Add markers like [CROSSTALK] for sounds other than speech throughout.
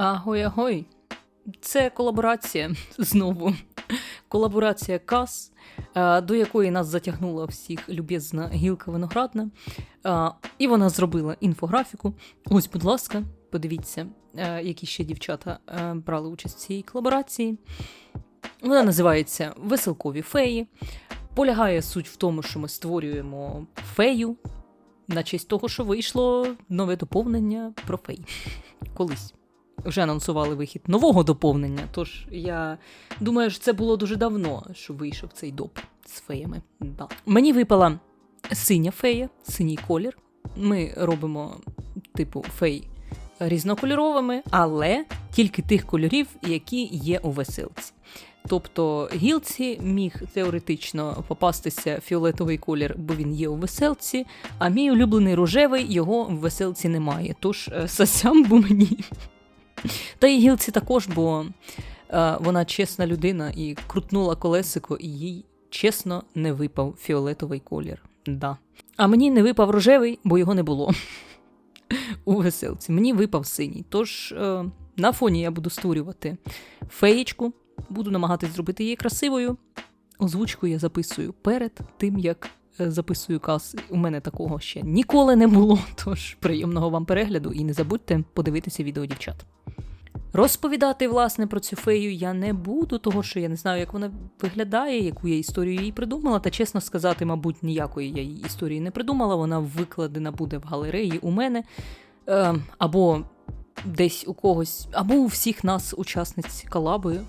Агой, агой. Це колаборація [LAUGHS] знову. Колаборація КАС, е, до якої нас затягнула всіх люб'язна гілка виноградна. Е, І вона зробила інфографіку. Ось, будь ласка, подивіться, е, які ще дівчата брали участь в цій колаборації. Вона називається Веселкові феї. Полягає суть в тому, що ми створюємо фею на честь того, що вийшло нове доповнення про фей. [LAUGHS] Колись. Вже анонсували вихід нового доповнення, тож я думаю, що це було дуже давно, що вийшов цей доп з феями. Да. Мені випала синя фея, синій колір. Ми робимо, типу, фей різнокольоровими, але тільки тих кольорів, які є у веселці. Тобто гілці міг теоретично попастися фіолетовий колір, бо він є у веселці, а мій улюблений рожевий його в веселці немає. Тож е, сасям бо мені. Та й гілці також, бо е, вона чесна людина і крутнула колесико, і їй чесно не випав фіолетовий колір. Да. А мені не випав рожевий, бо його не було [LAUGHS] у веселці. Мені випав синій. Тож е, на фоні я буду створювати феєчку, буду намагатись зробити її красивою. Озвучку я записую перед тим, як записую кас. У мене такого ще ніколи не було. [LAUGHS] Тож приємного вам перегляду і не забудьте подивитися відео дівчат. Розповідати, власне, про цю фею я не буду, того що я не знаю, як вона виглядає, яку я історію їй придумала. Та чесно сказати, мабуть, ніякої я її історії не придумала. Вона викладена буде в галереї у мене е, або десь у когось, або у всіх нас, учасниць колаби.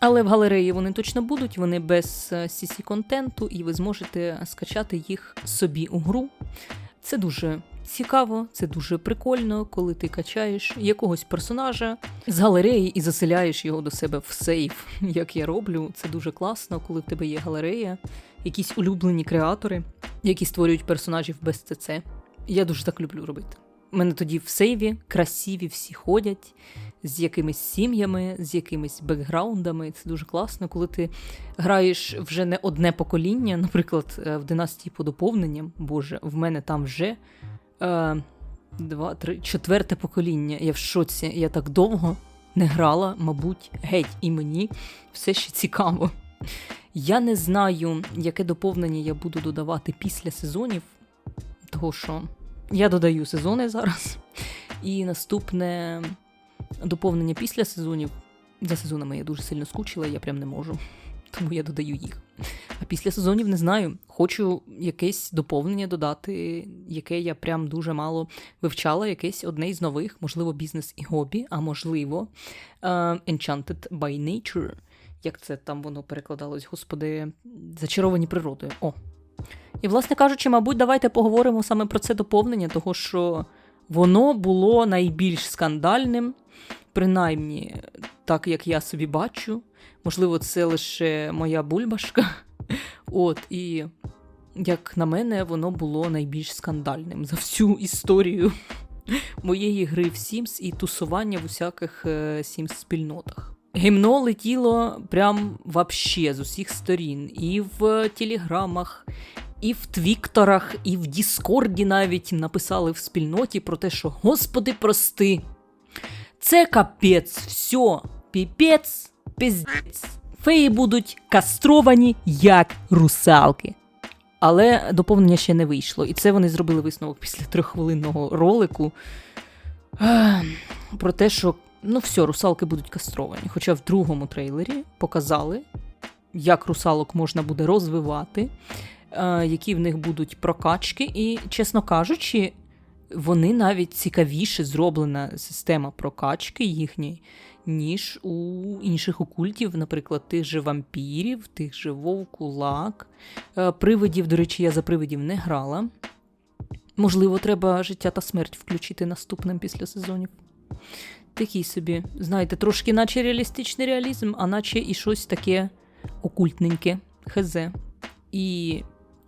Але в галереї вони точно будуть, вони без cc контенту, і ви зможете скачати їх собі у гру. Це дуже цікаво, це дуже прикольно, коли ти качаєш якогось персонажа з галереї і заселяєш його до себе в сейф, [LAUGHS] як я роблю. Це дуже класно, коли в тебе є галерея, якісь улюблені креатори, які створюють персонажів без ЦЦ. Я дуже так люблю робити. Мене тоді в сейві красиві всі ходять з якимись сім'ями, з якимись бекграундами. Це дуже класно, коли ти граєш вже не одне покоління, наприклад, е, в династії по доповненням. Боже, в мене там вже е, два, три, четверте покоління. Я в шоці. Я так довго не грала, мабуть, геть, і мені все ще цікаво. Я не знаю, яке доповнення я буду додавати після сезонів, того що я додаю сезони зараз. І наступне доповнення після сезонів. За сезонами я дуже сильно скучила, я прям не можу. Тому я додаю їх. А після сезонів не знаю. Хочу якесь доповнення додати, яке я прям дуже мало вивчала, якесь одне із нових, можливо, бізнес і хобі, а можливо, uh, Enchanted by Nature. Як це там воно перекладалось, господи, зачаровані природою. О. І, власне кажучи, мабуть, давайте поговоримо саме про це доповнення, того що воно було найбільш скандальним, принаймні, так як я собі бачу. Можливо, це лише моя бульбашка. [LAUGHS] От, і, як на мене, воно було найбільш скандальним за всю історію [LAUGHS] моєї гри в Sims і тусування в усяких Sims-спільнотах. Гімно летіло прям вообще з усіх сторін, і в телеграмах, і в Твікторах, і в Діскорді навіть написали в спільноті про те, що Господи, прости. Це капець, все, піпець, піздець. Феї будуть кастровані як русалки. Але доповнення ще не вийшло. І це вони зробили висновок після трьоххвилинного ролику. Про те, що ну все, русалки будуть кастровані. Хоча в другому трейлері показали, як русалок можна буде розвивати, які в них будуть прокачки, і, чесно кажучи, вони навіть цікавіше зроблена система прокачки їхньої, ніж у інших окультів, наприклад, тих же вампірів, тих же вовкулак. Привидів, до речі, я за привидів не грала. Можливо, треба життя та смерть включити наступним після сезонів. Такий собі, знаєте, трошки наче реалістичний реалізм, а наче і щось таке окультненьке, хз. І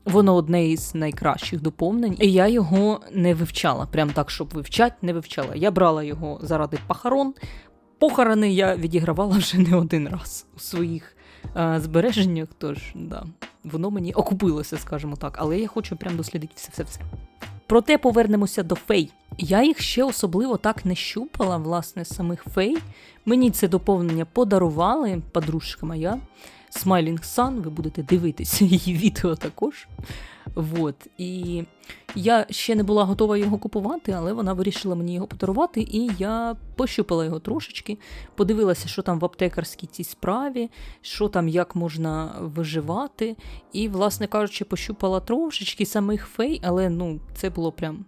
воно одне із найкращих доповнень. І я його не вивчала. Прям так, щоб вивчать, не вивчала. Я брала його заради похорон. Похорони я відігравала вже не один раз у своїх а, збереженнях. Тож, да, воно мені окупилося, скажімо так. Але я хочу прям дослідити все-все-все. Проте повернемося до фей. Я їх ще особливо так не щупала, власне, самих фей. Мені це доповнення подарували, подружка моя. Smiling Sun, ви будете дивитися [LAUGHS] її відео також. Вот. І я ще не була готова його купувати, але вона вирішила мені його подарувати, і я пощупала його трошечки, подивилася, що там в аптекарській цій справі, що там як можна виживати. І, власне кажучи, пощупала трошечки самих фей, але ну, це було прям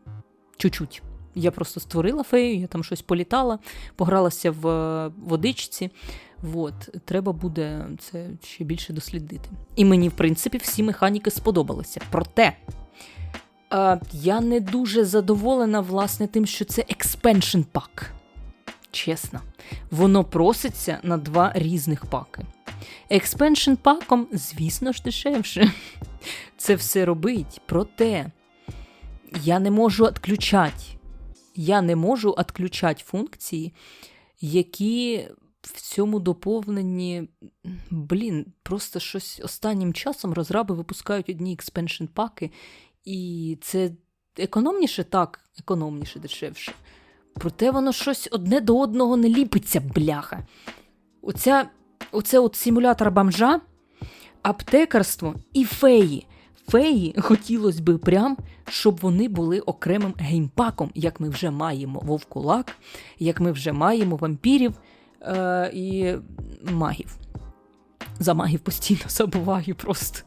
чуть-чуть. Я просто створила фею, я там щось політала, погралася в е, водичці. Вот, треба буде це ще більше дослідити. І мені, в принципі, всі механіки сподобалися. Проте е, я не дуже задоволена, власне, тим, що це expansion pack. Чесно, воно проситься на два різних паки. Expansion паком, звісно ж, дешевше. [LAUGHS] Це все робить. Проте я не можу відключати. Я не можу відключати функції, які в цьому доповненні, блін, просто щось останнім часом розраби випускають одні експеншн паки, і це економніше так, економніше, дешевше. Проте воно щось одне до одного не ліпиться, бляха. Оця, Оце от симулятор бомжа, аптекарство і феї. Феї хотілося б прям, щоб вони були окремим геймпаком, як ми вже маємо вовкулак, як ми вже маємо вампірів е, і магів. За магів постійно [LAUGHS] забуваю просто.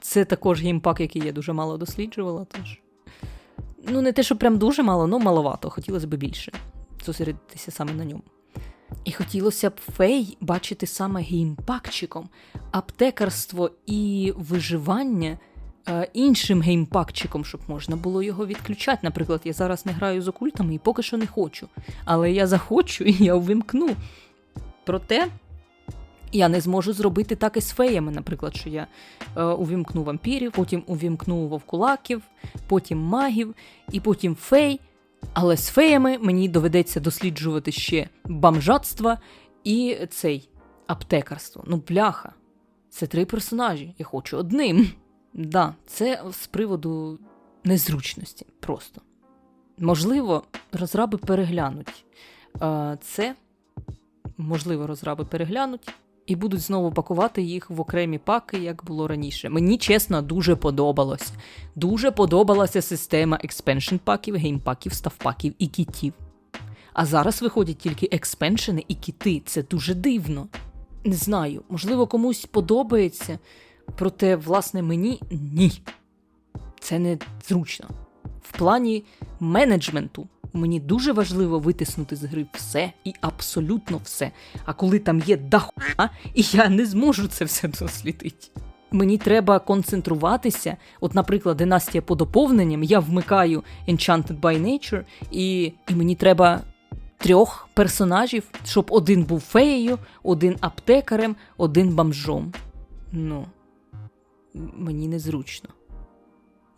Це також геймпак, який я дуже мало досліджувала. Тож. Ну, не те, що прям дуже мало, але маловато. Хотілося б більше зосередитися саме на ньому. І хотілося б фей бачити саме геймпакчиком, аптекарство і виживання е, іншим геймпакчиком, щоб можна було його відключати. Наприклад, я зараз не граю з окультами і поки що не хочу. Але я захочу [LAUGHS] і я увімкну. Проте я не зможу зробити так і з феями, наприклад, що я е, увімкну вампірів, потім увімкну вовкулаків, потім магів, і потім фей. Але з феями мені доведеться досліджувати ще бомжатство і цей аптекарство. Ну, бляха. Це три персонажі. Я хочу одним. Да, це з приводу незручності просто. Можливо, розраби переглянуть е, це можливо, розраби переглянуть і будуть знову пакувати їх в окремі паки, як було раніше. Мені чесно дуже подобалося. Дуже подобалася система експеншн паків, геймпаків, ставпаків і кітів. А зараз виходять тільки експеншени і кіти. Це дуже дивно. Не знаю, можливо, комусь подобається, проте, власне, мені ні. Це не зручно. В плані менеджменту Мені дуже важливо витиснути з гри все і абсолютно все. А коли там є дахуа, і я не зможу це все дослідити. Мені треба концентруватися. От, наприклад, династія по доповненням, я вмикаю Enchanted by Nature, і, і мені треба трьох персонажів, щоб один був феєю, один аптекарем, один бомжом. Ну, мені незручно.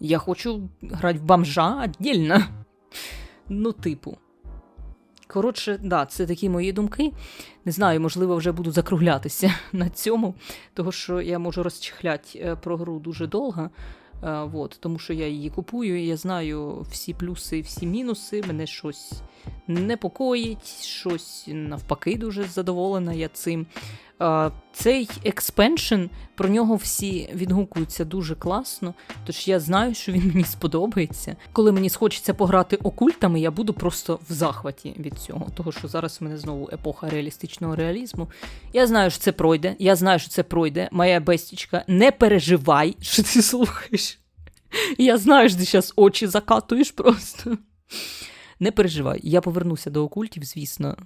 Я хочу грати в бомжа віддільно. Ну, типу. Коротше, да, це такі мої думки. Не знаю, можливо, вже буду закруглятися [LAUGHS] на цьому, тому що я можу розчехляти е, про гру дуже довго. Е, вот, тому що я її купую, і я знаю всі плюси, всі мінуси. Мене щось непокоїть, щось навпаки дуже задоволена я цим. Цей експеншн, про нього всі відгукуються дуже класно, тож я знаю, що він мені сподобається. Коли мені схочеться пограти окультами, я буду просто в захваті від цього, того що зараз в мене знову епоха реалістичного реалізму. Я знаю, що це пройде. Я знаю, що це пройде. Моя бестічка, не переживай, що ти слухаєш. Я знаю, що ти зараз очі закатуєш просто. Не переживай, я повернуся до окультів, звісно.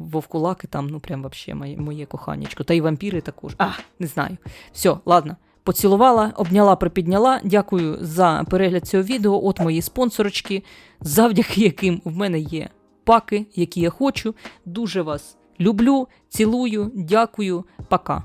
Вовкулаки там, ну прям вообще моє, моє коханечко. Та й вампіри також. А, не знаю. Все, ладно. Поцілувала, обняла, припідняла. Дякую за перегляд цього відео. От мої спонсорочки, завдяки яким в мене є паки, які я хочу. Дуже вас люблю, цілую, дякую, пока.